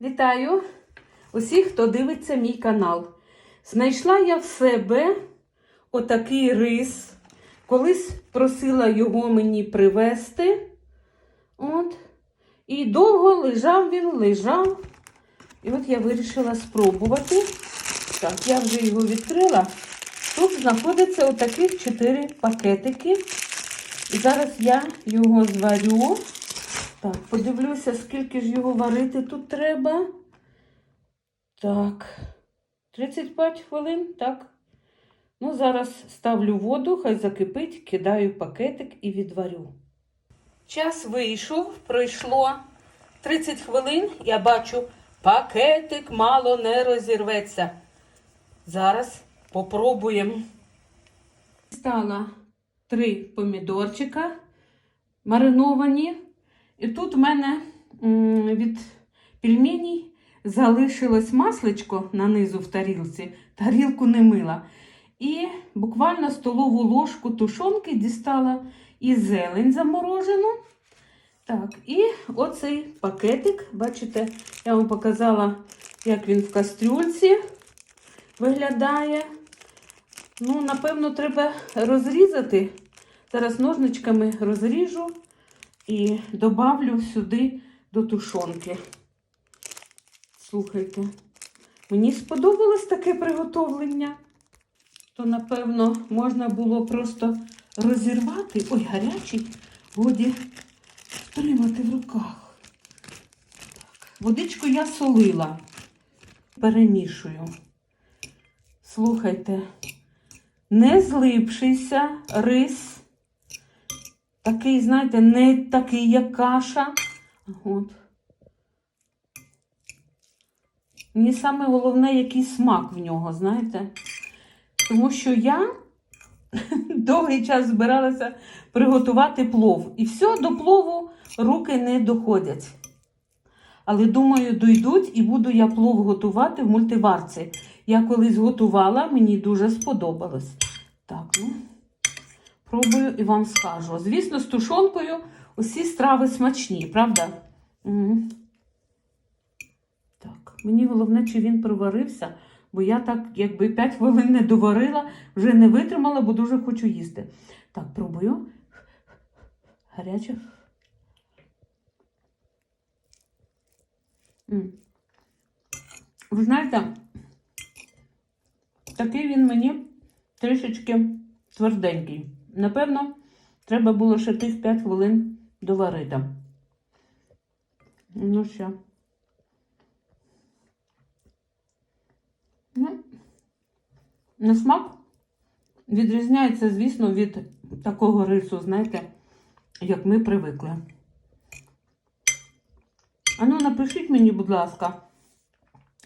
Вітаю усіх, хто дивиться мій канал. Знайшла я в себе отакий рис. Колись просила його мені привезти. От. І довго лежав він, лежав. І от я вирішила спробувати. Так, я вже його відкрила. Тут знаходиться отаких 4 пакетики. І зараз я його зварю. Так, подивлюся, скільки ж його варити тут треба. Так, 35 хвилин, так. Ну, зараз ставлю воду, хай закипить, кидаю пакетик і відварю. Час вийшов, пройшло 30 хвилин. Я бачу, пакетик мало не розірветься. Зараз попробуємо. Стала три помідорчика мариновані. І тут в мене від пельменей залишилось масличко нанизу в тарілці, тарілку не мила. І буквально столову ложку тушонки дістала і зелень заморожену. Так, і оцей пакетик, бачите, я вам показала, як він в кастрюльці виглядає. Ну, напевно, треба розрізати. Зараз ножничками розріжу і добавлю сюди до тушонки. Слухайте, мені сподобалось таке приготовлення. То, напевно, можна було просто розірвати. Ой, гарячий, годі тримати в руках. Водичку я солила, перемішую. Слухайте, не злипшийся рис. Такий, знаєте, не такий, як каша. От. Мені саме головне, який смак в нього, знаєте. Тому що я довгий час збиралася приготувати плов. І все, до плову руки не доходять. Але думаю, дойдуть і буду я плов готувати в мультиварці. Я колись готувала, мені дуже сподобалось. Так, ну. Пробую і вам скажу. Звісно, з тушонкою усі страви смачні, правда? М. Так, мені головне, чи він проварився, бо я так, якби 5 хвилин не доварила, вже не витримала, бо дуже хочу їсти. Так, пробую. Гаряче. Ви знаєте, такий він мені трішечки тверденький. Напевно, треба було ще тих 5 хвилин доварити. Ну що. Ну, на смак відрізняється, звісно, від такого рису, знаєте, як ми привикли. Ану, напишіть мені, будь ласка,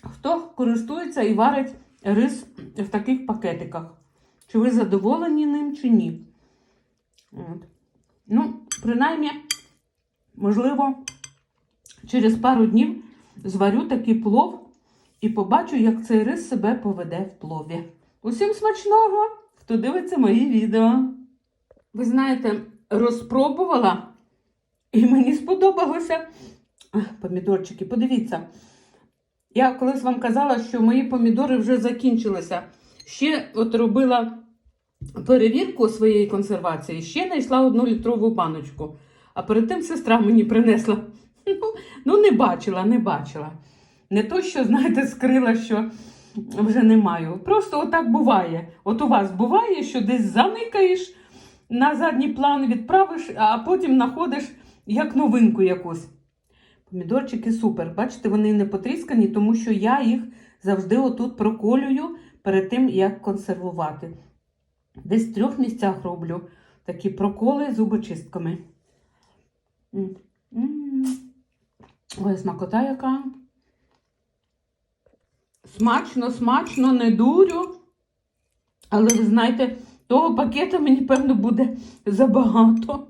хто користується і варить рис в таких пакетиках? Чи ви задоволені ним, чи ні? От. Ну, принаймні, можливо, через пару днів зварю такий плов і побачу, як цей рис себе поведе в плові. Усім смачного, хто дивиться мої відео. Ви знаєте, розпробувала, і мені сподобалося. Помідорчики, подивіться. Я колись вам казала, що мої помідори вже закінчилися. Ще от робила перевірку своєї консервації, ще знайшла одну літрову баночку. А перед тим сестра мені принесла. Ну, ну не бачила, не бачила. Не то, що, знаєте, скрила, що вже не маю. Просто отак буває. От у вас буває, що десь заникаєш на задній план, відправиш, а потім знаходиш як новинку якусь. Помідорчики супер. Бачите, вони не потріскані, тому що я їх завжди отут проколюю перед тим, як консервувати. Десь в трьох місцях роблю такі проколи зубочистками. М. М. Ой, смакота яка. Смачно, смачно, не дурю. Але ви знаєте, того пакета мені, певно, буде забагато.